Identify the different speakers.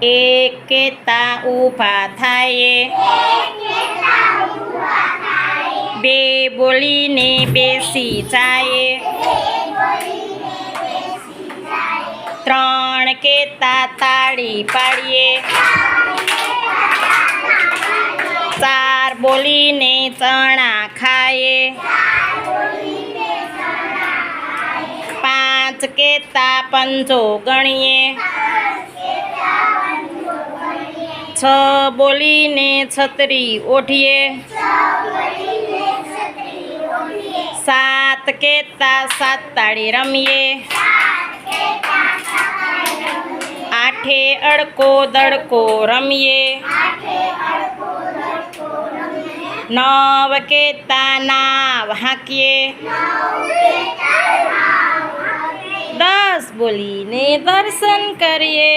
Speaker 1: એક કેતા ઊભા થાય બે બોલીને બેસી જાય ત્રણ કેતા તાળી પાડીએ ચાર બોલીને ચણા ખાઈએ પાંચ કેતા પંજો ગણીએ છ બોલીને છત્રી ઓઢીએ સાત કેતા સાત તાળી રમીએ આઠે અડકો દડકો રમીએ નવ કેતા નાવ હાંકીએ દસ બોલીને દર્શન કરીએ